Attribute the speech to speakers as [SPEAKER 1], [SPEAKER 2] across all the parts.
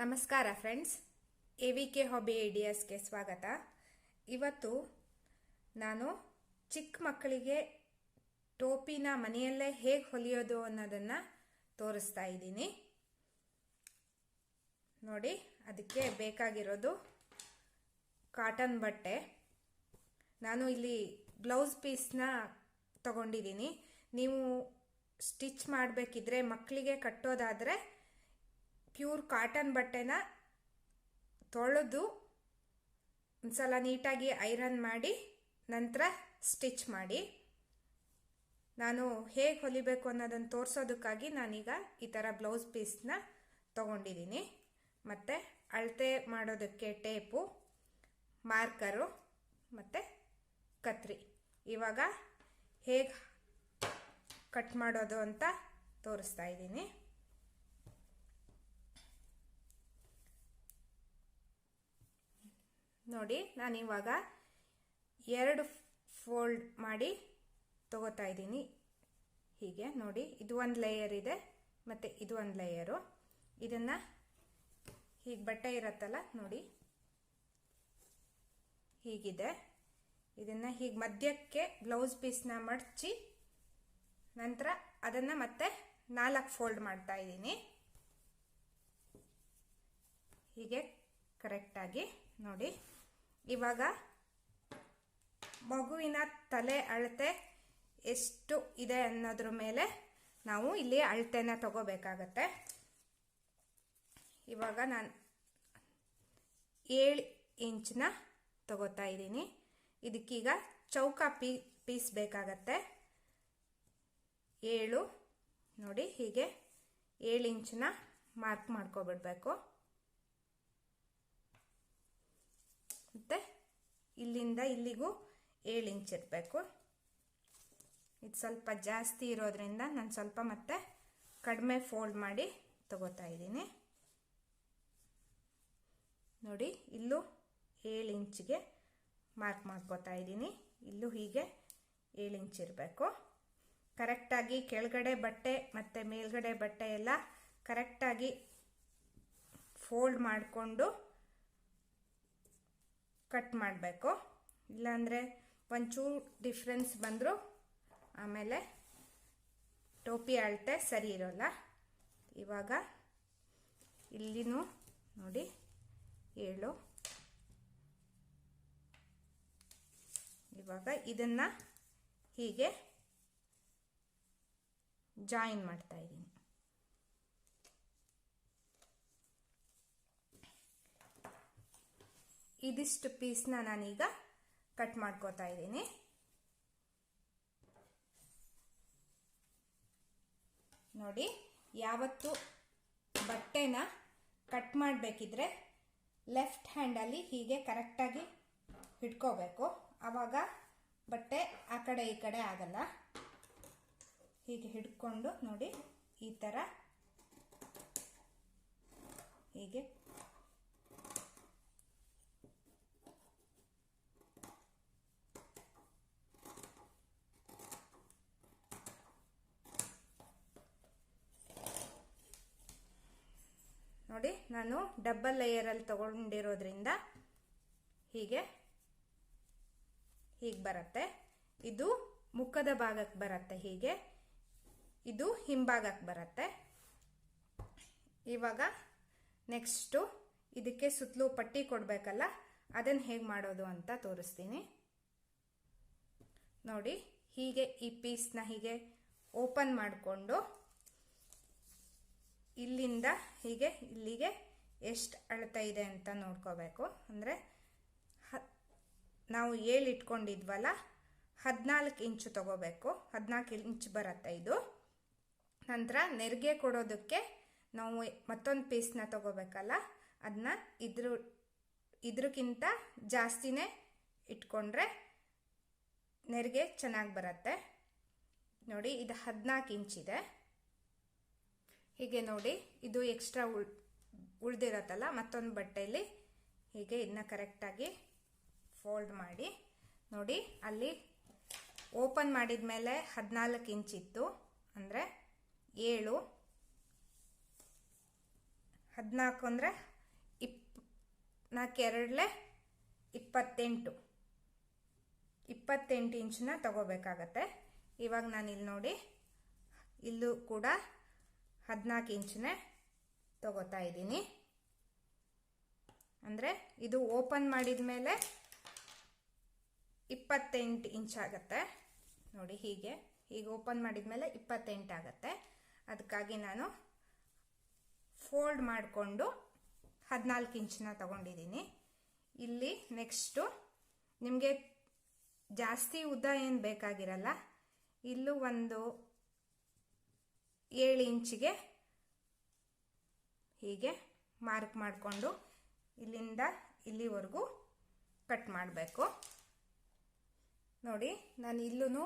[SPEAKER 1] ನಮಸ್ಕಾರ friends. A V K hobby ಐಡಿಯಾಸ್ಗೆ ಸ್ವಾಗತ. ಇವತ್ತು ನಾನು ಚಿಕ್ಕ ಮಕ್ಕಳಿಗೆ ಟೋಪಿನ ಮನೆಯಲ್ಲೇ ಹೇಗೆ ಹೊಲಿಯೋದು ಅನ್ನೋದನ್ನು ತೋರಿಸ್ತಾ ಇದ್ದೀನಿ. ನೋಡಿ, ಅದಕ್ಕೆ ಬೇಕಾಗಿರೋದು ಕಾಟನ್ ಬಟ್ಟೆ. ನಾನು ಇಲ್ಲಿ ಬ್ಲೌಸ್ ಪೀಸ್ನ ತಗೊಂಡಿದ್ದೀನಿ. ನೀವು ಸ್ಟಿಚ್ ಮಾಡಬೇಕಿದ್ರೆ ಮಕ್ಕಳಿಗೆ ಕಟ್ಟೋದಾದರೆ ಪ್ಯೂರ್ ಕಾಟನ್ ಬಟ್ಟೆನ ತೊಳೆದು ಒಂದ್ಸಲ ನೀಟಾಗಿ ಐರನ್ ಮಾಡಿ, ನಂತರ ಸ್ಟಿಚ್ ಮಾಡಿ. ನಾನು ಹೇಗೆ ಹೊಲಿಬೇಕು ಅನ್ನೋದನ್ನು ತೋರಿಸೋದಕ್ಕಾಗಿ ನಾನೀಗ ಈ ಥರ ಬ್ಲೌಸ್ ಪೀಸ್ನ ತಗೊಂಡಿದ್ದೀನಿ ಮತ್ತು ಅಳತೆ ಮಾಡೋದಕ್ಕೆ ಟೇಪು, ಮಾರ್ಕರು, ಮತ್ತು ಕತ್ರಿ. ಇವಾಗ ಹೇಗೆ ಕಟ್ ಮಾಡೋದು ಅಂತ ತೋರಿಸ್ತಾ ಇದ್ದೀನಿ. ನೋಡಿ ನಾನಿವಾಗ ಎರಡು ಫೋಲ್ಡ್ ಮಾಡಿ ತಗೋತಾ ಇದ್ದೀನಿ. ಹೀಗೆ ನೋಡಿ, ಇದು ಒಂದು ಲೇಯರ್ ಇದೆ, ಮತ್ತು ಇದು ಒಂದು ಲೇಯರು ಇದನ್ನು ಹೀಗೆ ಬಟ್ಟೆ ಇರತ್ತಲ್ಲ, ನೋಡಿ. ಹೀಗಿದೆ. ಇದನ್ನು ಹೀಗೆ ಮಧ್ಯಕ್ಕೆ ಬ್ಲೌಸ್ ಪೀಸ್ನ ಮಡಚಿ ನಂತರ ಅದನ್ನು ಮತ್ತೆ ನಾಲ್ಕು ಫೋಲ್ಡ್ ಮಾಡ್ತಾ ಇದ್ದೀನಿ. ಹೀಗೆ ಕರೆಕ್ಟಾಗಿ ನೋಡಿ. ಇವಾಗ ಮಗುವಿನ ತಲೆ ಅಳತೆ ಎಷ್ಟು ಇದೆ ಅನ್ನೋದ್ರ ಮೇಲೆ ನಾವು ಇಲ್ಲಿ ಅಳತೆನ ತಗೋಬೇಕಾಗತ್ತೆ. ಇವಾಗ ನಾನು ಏಳು ಇಂಚನ್ನ ತಗೋತಾ ಇದ್ದೀನಿ. ಇದಕ್ಕೀಗ ಚೌಕ ಪೀ ಪೀಸ್ ಬೇಕಾಗತ್ತೆ ಏಳು ನೋಡಿ ಹೀಗೆ ಏಳು ಇಂಚನ್ನ ಮಾರ್ಕ್ ಮಾಡ್ಕೊಬಿಡ್ಬೇಕು. ಮತ್ತು ಇಲ್ಲಿಂದ ಇಲ್ಲಿಗೂ ಏಳು ಇಂಚ್ ಇರಬೇಕು. ಇದು ಸ್ವಲ್ಪ ಜಾಸ್ತಿ ಇರೋದ್ರಿಂದ ನಾನು ಸ್ವಲ್ಪ ಮತ್ತೆ ಕಡಿಮೆ ಫೋಲ್ಡ್ ಮಾಡಿ ತಗೋತಾ ಇದ್ದೀನಿ. ನೋಡಿ, ಇಲ್ಲೂ ಏಳು ಇಂಚಿಗೆ ಮಾರ್ಕ್ ಮಾಡ್ಕೋತಾ ಇದ್ದೀನಿ. ಇಲ್ಲೂ ಹೀಗೆ ಏಳು ಇಂಚ್ ಇರಬೇಕು. ಕರೆಕ್ಟಾಗಿ ಕೆಳಗಡೆ ಬಟ್ಟೆ ಮತ್ತು ಮೇಲ್ಗಡೆ ಬಟ್ಟೆ ಎಲ್ಲ ಕರೆಕ್ಟಾಗಿ ಫೋಲ್ಡ್ ಮಾಡಿಕೊಂಡು ಕಟ್ ಮಾಡಬೇಕು. ಇಲ್ಲಾಂದರೆ ಒಂಚೂರು ಡಿಫ್ರೆನ್ಸ್ ಬಂದರೂ ಆಮೇಲೆ ಟೋಪಿ ಅಳತೆ ಸರಿ ಇರೋಲ್ಲ. ಇವಾಗ ಇಲ್ಲಿನೂ ನೋಡಿ ಏಳು. ಇವಾಗ ಇದನ್ನು ಹೀಗೆ ಜಾಯಿನ್ ಮಾಡ್ತಾ ಇದ್ದೀನಿ. ಇದಿಷ್ಟು ಪೀಸ್ನ ನಾನೀಗ ಕಟ್ ಮಾಡ್ಕೋತಾ ಇದ್ದೀನಿ. ನೋಡಿ, ಯಾವತ್ತು ಬಟ್ಟೆನ ಕಟ್ ಮಾಡಬೇಕಿದ್ರೆ ಲೆಫ್ಟ್ ಹ್ಯಾಂಡಲ್ಲಿ ಹೀಗೆ ಕರೆಕ್ಟಾಗಿ ಹಿಡ್ಕೋಬೇಕು ಆವಾಗ ಬಟ್ಟೆ ಆ ಕಡೆ ಈ ಕಡೆ ಆಗಲ್ಲ. ಹೀಗೆ ಹಿಡ್ಕೊಂಡು ನೋಡಿ, ಈ ಥರ ಹೀಗೆ ನೋಡಿ ನಾನು ಡಬಲ್ ಲೇಯರಲ್ಲಿ ತಗೊಂಡಿರೋದ್ರಿಂದ ಹೀಗೆ ಹೀಗೆ ಬರುತ್ತೆ. ಇದು ಮುಖದ ಭಾಗಕ್ಕೆ ಬರುತ್ತೆ ಹೀಗೆ, ಇದು ಹಿಂಭಾಗಕ್ಕೆ ಬರುತ್ತೆ. ಇವಾಗ ನೆಕ್ಸ್ಟು ಇದಕ್ಕೆ ಸುತ್ತಲೂ ಪಟ್ಟಿ ಕೊಡಬೇಕಲ್ಲ, ಅದನ್ನು ಹೇಗೆ ಮಾಡೋದು ಅಂತ ತೋರಿಸ್ತೀನಿ. ನೋಡಿ, ಹೀಗೆ ಈ ಪೀಸ್ನ ಹೀಗೆ ಓಪನ್ ಮಾಡಿಕೊಂಡು ಇಲ್ಲಿಂದ ಹೀಗೆ ಇಲ್ಲಿಗೆ ಎಷ್ಟು ಅಳತೆ ಇದೆ ಅಂತ ನೋಡ್ಕೋಬೇಕು. ಅಂದರೆ ಹ, ನಾವು ಏಳು ಇಟ್ಕೊಂಡಿದ್ವಲ್ಲ ಹದಿನಾಲ್ಕು ಇಂಚು ತಗೋಬೇಕು. ಹದಿನಾಲ್ಕು ಇಂಚ್ ಬರುತ್ತೆ ಇದು. ನಂತರ ನೆರಿಗೆ ಕೊಡೋದಕ್ಕೆ ನಾವು ಮತ್ತೊಂದು ಪೀಸ್ನ ತಗೋಬೇಕಲ್ಲ ಅದನ್ನ ಇದ್ರ, ಇದ್ರಕ್ಕಿಂತ ಜಾಸ್ತಿನೇ ಇಟ್ಕೊಂಡ್ರೆ ನೆರಿಗೆ ಚೆನ್ನಾಗಿ ಬರುತ್ತೆ. ನೋಡಿ, ಇದು ಹದಿನಾಲ್ಕು ಇಂಚಿದೆ ಹೀಗೆ ನೋಡಿ, ಇದು ಎಕ್ಸ್ಟ್ರಾ ಉಳ್ದಿರತ್ತಲ್ಲ, ಮತ್ತೊಂದು ಬಟ್ಟೆಯಲ್ಲಿ ಹೀಗೆ ಇದನ್ನ ಕರೆಕ್ಟಾಗಿ ಫೋಲ್ಡ್ ಮಾಡಿ. ನೋಡಿ, ಅಲ್ಲಿ ಓಪನ್ ಮಾಡಿದ ಮೇಲೆ ಹದಿನಾಲ್ಕು ಇಂಚ್ ಇತ್ತು. ಅಂದರೆ ಏಳು, ಹದಿನಾಲ್ಕು ಅಂದರೆ ಇಪ್ ನಾಲ್ಕು ಎರಡಲೆ ಇಪ್ಪತ್ತೆಂಟು ಇಪ್ಪತ್ತೆಂಟು ಇಂಚನ್ನ ತಗೋಬೇಕಾಗತ್ತೆ. ಇವಾಗ ನಾನು ಇಲ್ಲಿ ನೋಡಿ, ಇಲ್ಲೂ ಕೂಡ ಹದಿನಾಲ್ಕು ಇಂಚನ್ನೇ ತಗೋತಾ ಇದ್ದೀನಿ ಅಂದರೆ ಇದು ಓಪನ್ ಮಾಡಿದ ಮೇಲೆ ಇಪ್ಪತ್ತೆಂಟು ಇಂಚ್ ಆಗುತ್ತೆ. ನೋಡಿ ಹೀಗೆ ಈಗ ಓಪನ್ ಮಾಡಿದ ಮೇಲೆ ಇಪ್ಪತ್ತೆಂಟು ಆಗುತ್ತೆ. ಅದಕ್ಕಾಗಿ ನಾನು ಫೋಲ್ಡ್ ಮಾಡಿಕೊಂಡು ಹದಿನಾಲ್ಕು ಇಂಚನ್ನ ತಗೊಂಡಿದ್ದೀನಿ ಇಲ್ಲಿ ನೆಕ್ಸ್ಟು ನಿಮಗೆ ಜಾಸ್ತಿ ಉದ್ದ ಏನು ಬೇಕಾಗಿರಲ್ಲ, ಇಲ್ಲೂ ಒಂದು ಏಳು ಇಂಚಿಗೆ ಹೀಗೆ ಮಾರ್ಕ್ ಮಾಡಿಕೊಂಡು ಇಲ್ಲಿಂದ ಇಲ್ಲಿವರೆಗೂ ಕಟ್ ಮಾಡಬೇಕು. ನೋಡಿ, ನಾನು ಇಲ್ಲೂ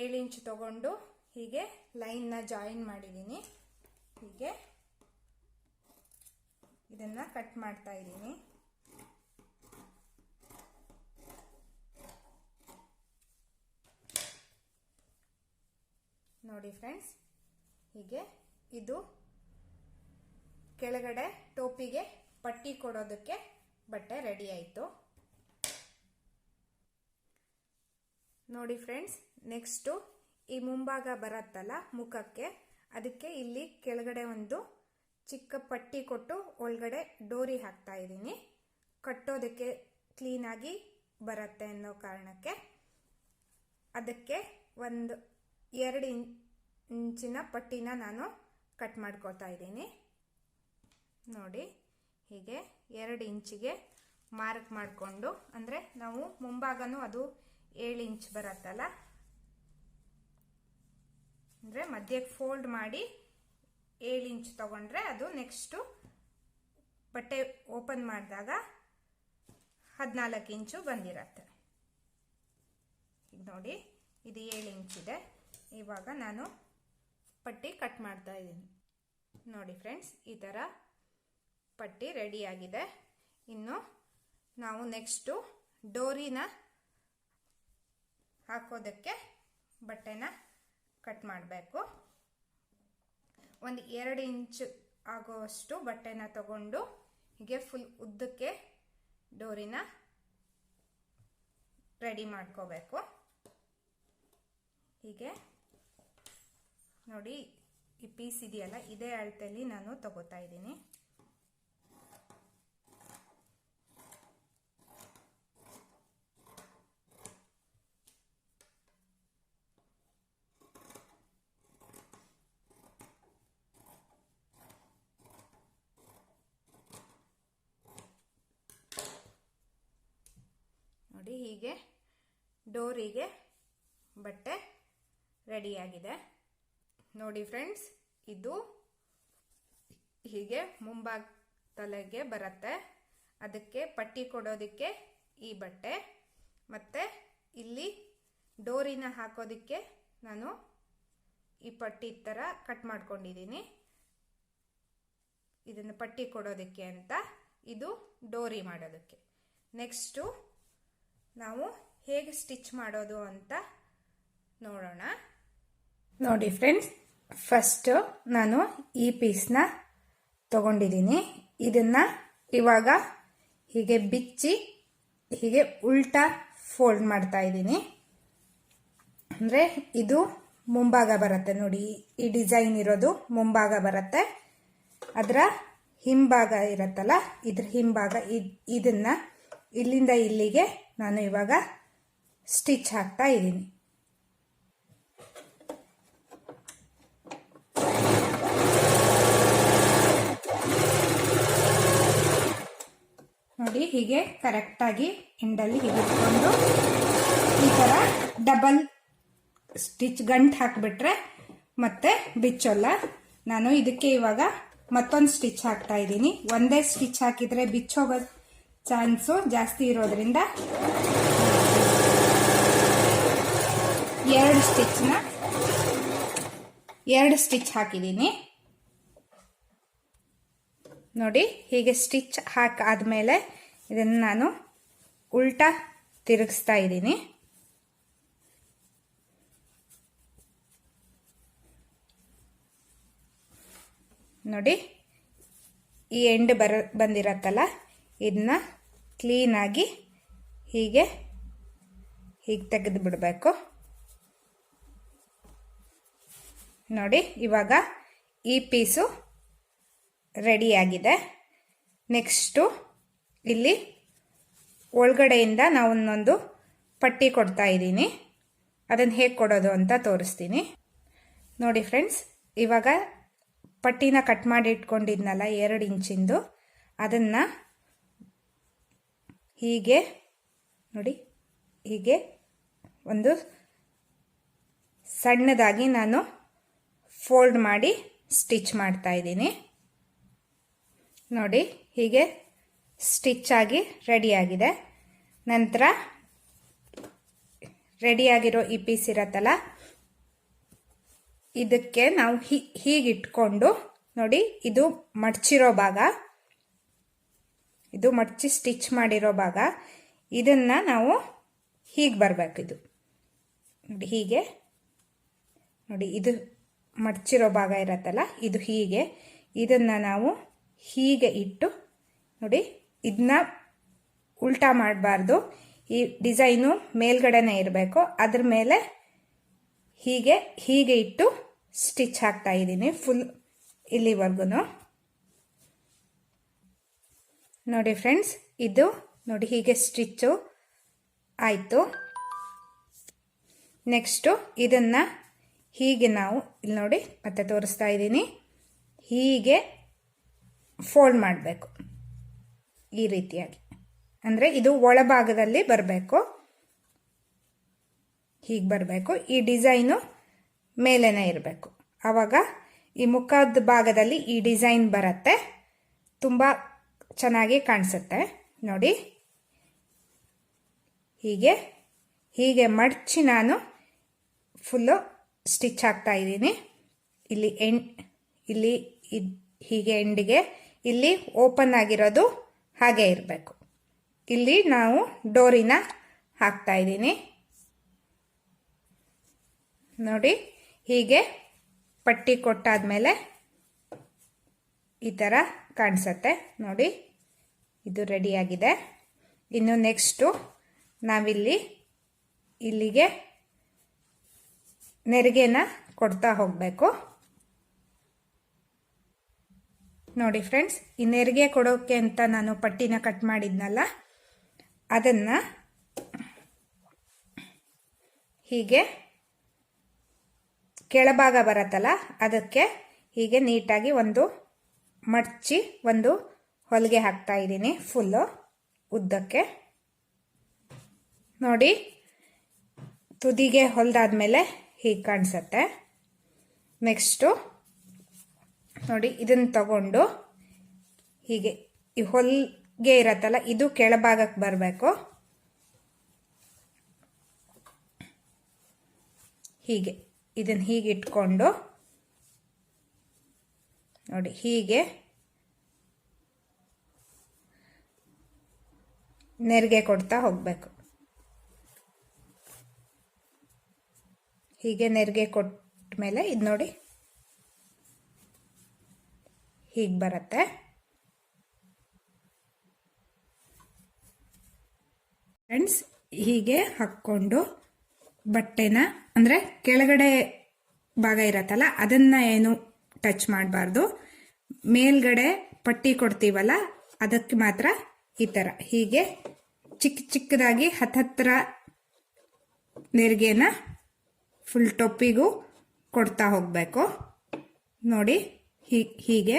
[SPEAKER 1] ಏಳು ಇಂಚ್ ತಗೊಂಡು ಹೀಗೆ ಲೈನ್ನ ಜಾಯಿನ್ ಮಾಡಿದ್ದೀನಿ ಹೀಗೆ ಇದನ್ನು ಕಟ್ ಮಾಡ್ತಾ ಇದ್ದೀನಿ. ನೋಡಿ ಫ್ರೆಂಡ್ಸ್ ಹೀಗೆ ಇದು ಕೆಳಗಡೆ ಟೋಪಿಗೆ ಪಟ್ಟಿ ಕೊಡೋದಕ್ಕೆ ಬಟ್ಟೆ ರೆಡಿ ಆಯಿತು. ನೋಡಿ ಫ್ರೆಂಡ್ಸ್, ನೆಕ್ಸ್ಟು ಈ ಮುಂಭಾಗ ಬರತ್ತಲ್ಲ ಮುಖಕ್ಕೆ, ಅದಕ್ಕೆ ಇಲ್ಲಿ ಕೆಳಗಡೆ ಒಂದು ಚಿಕ್ಕ ಪಟ್ಟಿ ಕೊಟ್ಟು ಒಳಗಡೆ ಡೋರಿ ಹಾಕ್ತಾ ಇದ್ದೀನಿ. ಕಟ್ಟೋದಕ್ಕೆ ಕ್ಲೀನಾಗಿ ಬರುತ್ತೆ ಅನ್ನೋ ಕಾರಣಕ್ಕೆ ಅದಕ್ಕೆ ಒಂದು ಎರಡು ಇಂಚಿನ ಪಟ್ಟಿನ ನಾನು ಕಟ್ ಮಾಡ್ಕೊತಾ ಇದ್ದೀನಿ. ನೋಡಿ ಹೀಗೆ ಎರಡು ಇಂಚಿಗೆ ಮಾರ್ಕ್ ಮಾಡಿಕೊಂಡು, ಅಂದರೆ ನಾವು ಮುಂಭಾಗನೂ ಅದು ಏಳು ಇಂಚ್ ಬರತ್ತಲ್ಲ? ಅಂದರೆ ಮಧ್ಯಕ್ಕೆ ಫೋಲ್ಡ್ ಮಾಡಿ ಏಳು ಇಂಚ್ ತಗೊಂಡ್ರೆ ಅದು ನೆಕ್ಸ್ಟು ಬಟ್ಟೆ ಓಪನ್ ಮಾಡಿದಾಗ ಹದಿನಾಲ್ಕು ಇಂಚು ಬಂದಿರತ್ತೆ. ಈಗ ನೋಡಿ, ಇದು ಏಳು ಇಂಚಿದೆ ಇವಾಗ ನಾನು ಪಟ್ಟಿ ಕಟ್ ಮಾಡ್ತಾ ಇದ್ದೀನಿ. ನೋಡಿ ಫ್ರೆಂಡ್ಸ್ ಈ ಥರ ಪಟ್ಟಿ ರೆಡಿಯಾಗಿದೆ. ಇನ್ನು ನಾವು ನೆಕ್ಸ್ಟು ಡೋರಿನ ಹಾಕೋದಕ್ಕೆ ಬಟ್ಟೆನ ಕಟ್ ಮಾಡಬೇಕು. ಒಂದು ಎರಡು ಇಂಚು ಆಗೋವಷ್ಟು ಬಟ್ಟೆನ ತಗೊಂಡು ಹೀಗೆ ಫುಲ್ ಉದ್ದಕ್ಕೆ ಡೋರಿನ ರೆಡಿ ಮಾಡ್ಕೋಬೇಕು. ಹೀಗೆ ನೋಡಿ ಈ ಪೀಸ್ ಇದೆಯಲ್ಲ, ಇದೇ ಅಳತೆಯಲ್ಲಿ ನಾನು ತಗೋತಾ ಇದ್ದೀನಿ. ನೋಡಿ ಹೀಗೆ ಡೋರಿಗೆ ಬಟ್ಟೆ ರೆಡಿಯಾಗಿದೆ. ನೋಡಿ ಫ್ರೆಂಡ್ಸ್, ಇದು ಹೀಗೆ ಮುಂಭಾಗ ತಲೆಗೆ ಬರುತ್ತೆ. ಅದಕ್ಕೆ ಪಟ್ಟಿ ಕೊಡೋದಕ್ಕೆ ಈ ಬಟ್ಟೆ. ಮತ್ತು ಇಲ್ಲಿ ಡೋರಿನ ಹಾಕೋದಕ್ಕೆ ನಾನು ಈ ಪಟ್ಟಿ ಥರ ಕಟ್ ಮಾಡ್ಕೊಂಡಿದ್ದೀನಿ. ಇದನ್ನು ಪಟ್ಟಿ ಕೊಡೋದಕ್ಕೆ ಅಂತ. ಇದು ಡೋರಿ ಮಾಡೋದಕ್ಕೆ. ನೆಕ್ಸ್ಟು ನಾವು ಹೇಗೆ ಸ್ಟಿಚ್ ಮಾಡೋದು ಅಂತ ನೋಡೋಣ. ನೋಡಿ ಫ್ರೆಂಡ್ಸ್ ಫಸ್ಟು ನಾನು ಈ ಪೀಸ್ನ ತಗೊಂಡಿದ್ದೀನಿ. ಇದನ್ನು ಇವಾಗ ಹೀಗೆ ಬಿಚ್ಚಿ, ಹೀಗೆ ಉಲ್ಟಾ ಫೋಲ್ಡ್ ಮಾಡ್ತಾ ಇದ್ದೀನಿ. ಅಂದರೆ ಇದು ಮುಂಭಾಗ ಬರುತ್ತೆ ನೋಡಿ. ಈ ಡಿಸೈನ್ ಇರೋದು ಮುಂಭಾಗ ಬರುತ್ತೆ. ಅದರ ಹಿಂಭಾಗ ಇರುತ್ತಲ್ಲ, ಇದ್ರ ಹಿಂಭಾಗ ಇದನ್ನ ಇಲ್ಲಿಂದ ಇಲ್ಲಿಗೆ ನಾನು ಇವಾಗ ಸ್ಟಿಚ್ ಹಾಕ್ತಾ ಇದ್ದೀನಿ. ನೋಡಿ, ಹೀಗೆ ಕರೆಕ್ಟಾಗಿ ಎಂಡಲ್ಲಿ ಹಿಡಿದುಕೊಂಡು ಈ ಥರ ಡಬಲ್ ಸ್ಟಿಚ್ ಗಂಟು ಹಾಕಿಬಿಟ್ರೆ ಮತ್ತೆ ಬಿಚ್ಚೋಲ್ಲ. ನಾನು ಇದಕ್ಕೆ ಇವಾಗ ಮತ್ತೊಂದು ಸ್ಟಿಚ್ ಹಾಕ್ತಾ ಇದ್ದೀನಿ. ಒಂದೇ ಸ್ಟಿಚ್ ಹಾಕಿದರೆ ಬಿಚ್ಚೋಗೋ ಚಾನ್ಸು ಜಾಸ್ತಿ ಇರೋದ್ರಿಂದ ಎರಡು ಸ್ಟಿಚ್ನ, ಎರಡು ಸ್ಟಿಚ್ ಹಾಕಿದ್ದೀನಿ. ನೋಡಿ, ಹೀಗೆ ಸ್ಟಿಚ್ ಹಾಕಾದ್ಮೇಲೆ ಇದನ್ನು ನಾನು ಉಲ್ಟಾ ತಿರುಗಿಸ್ತಾ ಇದ್ದೀನಿ. ನೋಡಿ, ಈ ಎಂಡ್ ಬರ ಬಂದಿರತ್ತಲ್ಲ? ಇದನ್ನ ಕ್ಲೀನಾಗಿ ಹೀಗೆ ಹೀಗೆ ತೆಗೆದು ಬಿಡಬೇಕು. ನೋಡಿ, ಇವಾಗ ಈ ಪೀಸು ರೆಡಿಯಾಗಿದೆ ನೆಕ್ಸ್ಟು ಇಲ್ಲಿ ಒಳಗಡೆಯಿಂದ ನಾವು ಒಂದೊಂದು ಪಟ್ಟಿ ಕೊಡ್ತಾ ಇದ್ದೀನಿ. ಅದನ್ನು ಹೇಗೆ ಕೊಡೋದು ಅಂತ ತೋರಿಸ್ತೀನಿ. ನೋಡಿ ಫ್ರೆಂಡ್ಸ್ ಇವಾಗ ಪಟ್ಟಿನ ಕಟ್ ಮಾಡಿ ಇಟ್ಕೊಂಡಿದ್ನಲ್ಲ ಎರಡು ಇಂಚಿಂದು, ಅದನ್ನು ಹೀಗೆ, ನೋಡಿ, ಹೀಗೆ ಒಂದು ಸಣ್ಣದಾಗಿ ನಾನು ಫೋಲ್ಡ್ ಮಾಡಿ ಸ್ಟಿಚ್ ಮಾಡ್ತಾ ಇದ್ದೀನಿ. ನೋಡಿ, ಹೀಗೆ ಸ್ಟಿಚ್ ಆಗಿ ರೆಡಿಯಾಗಿದೆ ನಂತರ ರೆಡಿಯಾಗಿರೋ ಈ ಪೀಸ್ ಇರತ್ತಲ್ಲ, ಇದಕ್ಕೆ ನಾವು ಹೀಗಿಟ್ಕೊಂಡು, ನೋಡಿ, ಇದು ಮಡ್ಚಿರೋ ಭಾಗ. ಇದು ಮಡಚಿ ಸ್ಟಿಚ್ ಮಾಡಿರೋ ಭಾಗ. ಇದನ್ನು ನಾವು ಹೀಗೆ ಬರಬೇಕು ಇದು. ನೋಡಿ ಹೀಗೆ. ನೋಡಿ ಇದು ಮಡಚಿರೋ ಭಾಗ ಇರತ್ತಲ್ಲ, ಇದು ಹೀಗೆ. ಇದನ್ನು ನಾವು ಹೀಗೆ ಇಟ್ಟು, ನೋಡಿ ಇದನ್ನ ಉಲ್ಟಾ ಮಾಡಬಾರ್ದು. ಈ ಡಿಸೈನು ಮೇಲ್ಗಡೆನೇ ಇರಬೇಕು. ಅದ್ರ ಮೇಲೆ ಹೀಗೆ ಹೀಗೆ ಇಟ್ಟು ಸ್ಟಿಚ್ ಹಾಕ್ತಾ ಇದ್ದೀನಿ ಫುಲ್ ಇಲ್ಲಿವರೆಗೂ ನೋಡಿ ಫ್ರೆಂಡ್ಸ್, ಇದು ನೋಡಿ ಹೀಗೆ ಸ್ಟಿಚ್ಚು ಆಯಿತು. ನೆಕ್ಸ್ಟು ಇದನ್ನು ಹೀಗೆ ನಾವು ಇಲ್ಲಿ ನೋಡಿ ಮತ್ತೆ ತೋರಿಸ್ತಾ ಇದ್ದೀನಿ. ಹೀಗೆ ಫೋಲ್ಡ್ ಮಾಡಬೇಕು ಈ ರೀತಿಯಾಗಿ. ಅಂದರೆ ಇದು ಒಳಭಾಗದಲ್ಲಿ ಬರಬೇಕು. ಹೀಗೆ ಬರಬೇಕು. ಈ ಡಿಸೈನು ಮೇಲೇನೆ ಇರಬೇಕು. ಆವಾಗ ಈ ಮುಖದ ಭಾಗದಲ್ಲಿ ಈ ಡಿಸೈನ್ ಬರುತ್ತೆ. ತುಂಬ ಚೆನ್ನಾಗಿ ಕಾಣಿಸುತ್ತೆ. ನೋಡಿ. ಹೀಗೆ ಹೀಗೆ ಮಡಚಿ ನಾನು ಫುಲ್ಲು ಸ್ಟಿಚ್ ಹಾಕ್ತಾ ಇದ್ದೀನಿ. ಇಲ್ಲಿ ಎಂಡ್ ಇಲ್ಲಿ ಹೀಗೆ ಎಂಡಿಗೆ ಇಲ್ಲಿ ಓಪನ್ ಆಗಿರೋದು ಹಾಗೆ ಇರಬೇಕು. ಇಲ್ಲಿ ನಾವು ಡೋರಿನ ಹಾಕ್ತಾ ಇದ್ದೀನಿ. ನೋಡಿ, ಹೀಗೆ ಪಟ್ಟಿ ಕೊಟ್ಟಾದ್ಮೇಲೆ ಈ ಥರ ಕಾಣಿಸತ್ತೆ. ನೋಡಿ, ಇದು ರೆಡಿಯಾಗಿದೆ ಇನ್ನು ನೆಕ್ಸ್ಟು ನಾವಿಲ್ಲಿ ಇಲ್ಲಿಗೆ ನೆರಿಗೆನ ಕೊಡ್ತಾ ಹೋಗಬೇಕು. ನೋಡಿ ಫ್ರೆಂಡ್ಸ್ ಈ ನೆರಿಗೆ ಕೊಡೋಕ್ಕೆ ಅಂತ ನಾನು ಪಟ್ಟಿನ ಕಟ್ ಮಾಡಿದ್ನಲ್ಲ, ಅದನ್ನು ಹೀಗೆ ಕೆಳಭಾಗ ಬರತ್ತಲ್ಲ, ಅದಕ್ಕೆ ಹೀಗೆ ನೀಟಾಗಿ ಒಂದು ಮಡ್ಚಿ ಒಂದು ಹೊಲಿಗೆ ಹಾಕ್ತಾ ಇದ್ದೀನಿ ಫುಲ್ಲು ಉದ್ದಕ್ಕೆ. ನೋಡಿ, ತುದಿಗೆ ಹೊಲಿದಾದ್ಮೇಲೆ ಹೀಗೆ ಕಾಣಿಸತ್ತೆ. ನೆಕ್ಸ್ಟು ನೋಡಿ, ಇದನ್ನು ತಗೊಂಡು ಹೀಗೆ ಈ ಹೊಲಿಗೆ ಇರತ್ತಲ್ಲ, ಇದು ಕೆಳಭಾಗಕ್ಕೆ ಬರಬೇಕು. ಹೀಗೆ, ಇದನ್ನು ಹೀಗೆ ಇಟ್ಕೊಂಡು ನೋಡಿ, ಹೀಗೆ. ನೆರಿಗೆ ಕೊಡ್ತಾ ಹೋಗಬೇಕು. ಹೀಗೆ ನೆರಿಗೆ ಕೊಟ್ಟ ಮೇಲೆ ಇದು ನೋಡಿ. ಹೀಗೆ ಬರುತ್ತೆ. ಫ್ರೆಂಡ್ಸ್ ಹೀಗೆ ಹಾಕ್ಕೊಂಡು ಬಟ್ಟೆನ, ಅಂದರೆ ಕೆಳಗಡೆ ಭಾಗ ಇರತ್ತಲ್ಲ, ಅದನ್ನು ಏನು ಟಚ್ ಮಾಡಬಾರ್ದು. ಮೇಲ್ಗಡೆ ಪಟ್ಟಿ ಕೊಡ್ತೀವಲ್ಲ, ಅದಕ್ಕೆ ಮಾತ್ರ ಈ ಥರ ಹೀಗೆ ಚಿಕ್ಕ ಚಿಕ್ಕದಾಗಿ ಹತ್ತತ್ರ ನೆರಿಗೆನ ಫುಲ್ ಟೊಪ್ಪಿಗೂ ಕೊಡ್ತಾ ಹೋಗಬೇಕು. ನೋಡಿ ಹೀಗೆ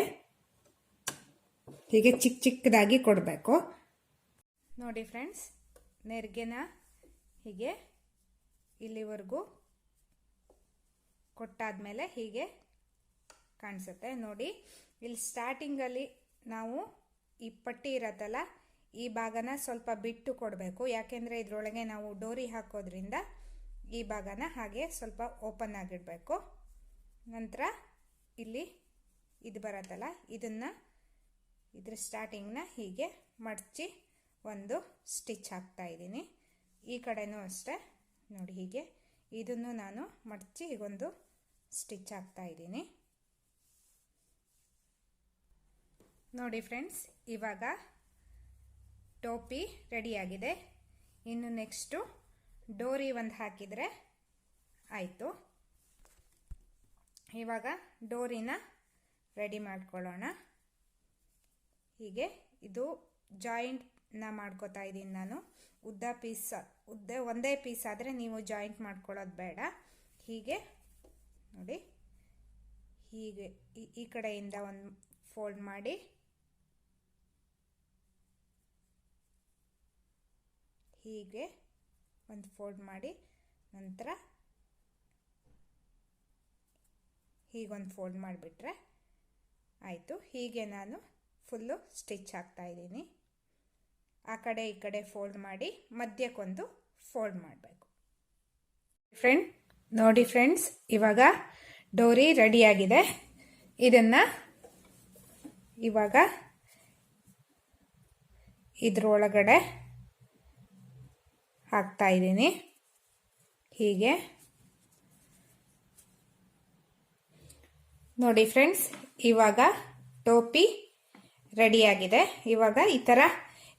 [SPEAKER 1] ಹೀಗೆ ಚಿಕ್ಕ ಚಿಕ್ಕದಾಗಿ ಕೊಡಬೇಕು. ನೋಡಿ ಫ್ರೆಂಡ್ಸ್ ನೆರಿಗೆನ ಹೀಗೆ ಇಲ್ಲಿವರೆಗೂ ಕೊಟ್ಟಾದ್ಮೇಲೆ ಹೀಗೆ ಕಾಣಿಸುತ್ತೆ. ನೋಡಿ, ಇಲ್ಲಿ ಸ್ಟಾರ್ಟಿಂಗಲ್ಲಿ ನಾವು ಈ ಪಟ್ಟಿ ಇರತ್ತಲ್ಲ, ಈ ಭಾಗನ ಸ್ವಲ್ಪ ಬಿಟ್ಟು ಕೊಡಬೇಕು. ಯಾಕೆಂದರೆ ಇದರೊಳಗೆ ನಾವು ಡೋರಿ ಹಾಕೋದ್ರಿಂದ ಈ ಭಾಗನ ಹಾಗೆ ಸ್ವಲ್ಪ ಓಪನ್ ಆಗಿಡಬೇಕು. ನಂತರ ಇಲ್ಲಿ ಇದು ಬರತ್ತಲ್ಲ, ಇದನ್ನು ಇದ್ರ ಸ್ಟಾರ್ಟಿಂಗ್ನ ಹೀಗೆ ಮಡಚಿ ಒಂದು ಸ್ಟಿಚ್ ಹಾಕ್ತಾ ಇದ್ದೀನಿ. ಈ ಕಡೆನೂ ಅಷ್ಟೇ. ನೋಡಿ, ಹೀಗೆ ಇದನ್ನು ನಾನು ಮಡಚಿ ಒಂದು ಸ್ಟಿಚ್ ಹಾಕ್ತಾ ಇದ್ದೀನಿ. ನೋಡಿ ಫ್ರೆಂಡ್ಸ್, ಇವಾಗ ಟೋಪಿ ರೆಡಿಯಾಗಿದೆ. ಇನ್ನು ನೆಕ್ಸ್ಟು ಡೋರಿ ಒಂದು ಹಾಕಿದರೆ ಆಯಿತು. ಇವಾಗ ಡೋರಿನ ರೆಡಿ ಮಾಡ್ಕೊಳ್ಳೋಣ. ಹೀಗೆ ಇದು ಜಾಯಿಂಟ್ನ ಮಾಡ್ಕೋತಾ ಇದ್ದೀನಿ ನಾನು. ಉದ್ದ ಪೀಸ್, ಉದ್ದ ಒಂದೇ ಪೀಸ್ ಆದರೆ ನೀವು ಜಾಯಿಂಟ್ ಮಾಡ್ಕೊಳ್ಳೋದು ಬೇಡ. ಹೀಗೆ ನೋಡಿ, ಹೀಗೆ ಈ- ಕಡೆಯಿಂದ ಒಂದು ಫೋಲ್ಡ್ ಮಾಡಿ ಹೀಗೆ ಒಂದು ಫೋಲ್ಡ್ ಮಾಡಿ ನಂತರ ಹೀಗೊಂದು ಫೋಲ್ಡ್ ಮಾಡಿಬಿಟ್ರೆ ಆಯಿತು. ಹೀಗೆ ನಾನು ಫುಲ್ಲು ಸ್ಟಿಚ್ ಹಾಕ್ತಾ ಇದ್ದೀನಿ. ಆ ಕಡೆ ಈ ಕಡೆ ಫೋಲ್ಡ್ ಮಾಡಿ ಮಧ್ಯಕ್ಕೊಂದು ಫೋಲ್ಡ್ ಮಾಡಬೇಕು. ಫ್ರೆಂಡ್ ನೋಡಿ ಫ್ರೆಂಡ್ಸ್ ಇವಾಗ ಡೋರಿ ರೆಡಿಯಾಗಿದೆ. ಇದನ್ನು ಇವಾಗ ಇದ್ರೊಳಗಡೆ ಹಾಕ್ತಾ ಇದ್ದೀನಿ. ಹೀಗೆ. ನೋಡಿ ಫ್ರೆಂಡ್ಸ್, ಇವಾಗ ಟೋಪಿ ರೆಡಿಯಾಗಿದೆ. ಇವಾಗ ಈ ಥರ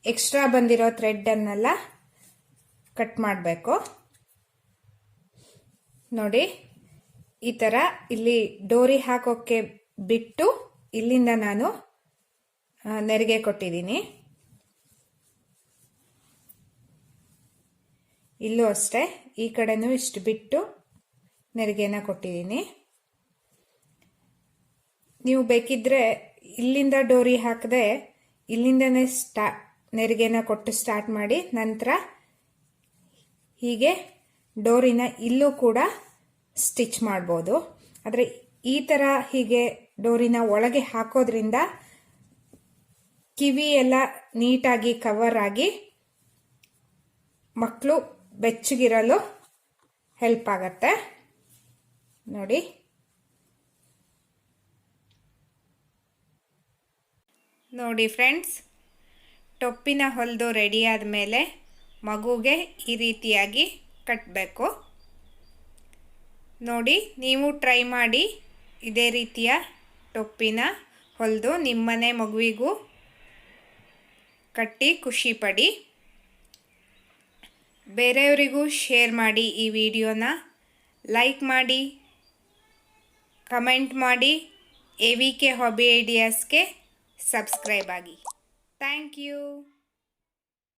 [SPEAKER 1] ಎಕ್ಸ್ಟ್ರಾ ಬಂದಿರೋ ಥ್ರೆಡ್ಡನ್ನೆಲ್ಲ ಕಟ್ ಮಾಡಬೇಕು. ನೋಡಿ, ಈ ಥರ ಇಲ್ಲಿ ಡೋರಿ ಹಾಕೋಕ್ಕೆ ಬಿಟ್ಟು ಇಲ್ಲಿಂದ ನಾನು ನೆರಿಗೆ ಕೊಟ್ಟಿದ್ದೀನಿ. ಇಲ್ಲೂ ಅಷ್ಟೇ, ಈ ಕಡೆನೂ ಇಷ್ಟು ಬಿಟ್ಟು ನೆರಿಗೆನ ಕೊಟ್ಟಿದ್ದೀನಿ. ನೀವು ಬೇಕಿದ್ರೆ ಇಲ್ಲಿಂದ ಡೋರಿ ಹಾಕದೆ ಇಲ್ಲಿಂದನೇ ಸ್ಟಾ, ನೆರಿಗೆನ ಕೊಟ್ಟು ಸ್ಟಾರ್ಟ್ ಮಾಡಿ, ನಂತರ ಹೀಗೆ ಡೋರಿನ ಇಲ್ಲೂ ಕೂಡ ಸ್ಟಿಚ್ ಮಾಡ್ಬೋದು. ಆದರೆ ಈ ಥರ ಹೀಗೆ ಡೋರಿನ ಒಳಗೆ ಹಾಕೋದ್ರಿಂದ ಕಿವಿ ಎಲ್ಲ ನೀಟಾಗಿ ಕವರ್ ಆಗಿ ಮಕ್ಕಳು ಬೆಚ್ಚಗಿರಲು ಹೆಲ್ಪ್ ಆಗತ್ತೆ. ನೋಡಿ. ನೋಡಿ ಫ್ರೆಂಡ್ಸ್ ಟೊಪ್ಪಿನ ಹೊಲಿದು ರೆಡಿ ಆದಮೇಲೆ ಮಗುಗೆ ಈ ರೀತಿಯಾಗಿ ಕಟ್ಟಬೇಕು ನೋಡಿ, ನೀವು ಟ್ರೈ ಮಾಡಿ ಇದೇ ರೀತಿಯ ಟೊಪ್ಪಿನ ಹೊಲಿದು ನಿಮ್ಮನೆ ಮಗುವಿಗೂ ಕಟ್ಟಿ ಖುಷಿ ಪಡಿ ಬೇರೆಯವರಿಗೂ ಶೇರ್ ಮಾಡಿ ಈ ವಿಡಿಯೋನ ಲೈಕ್ ಮಾಡಿ ಕಮೆಂಟ್ ಮಾಡಿ ಎ ವಿ ಕೆ ಹಾಬಿ ಐಡಿಯಾಸ್ಗೆ ಸಬ್ಸ್ಕ್ರೈಬ್ ಆಗಿ. Thank you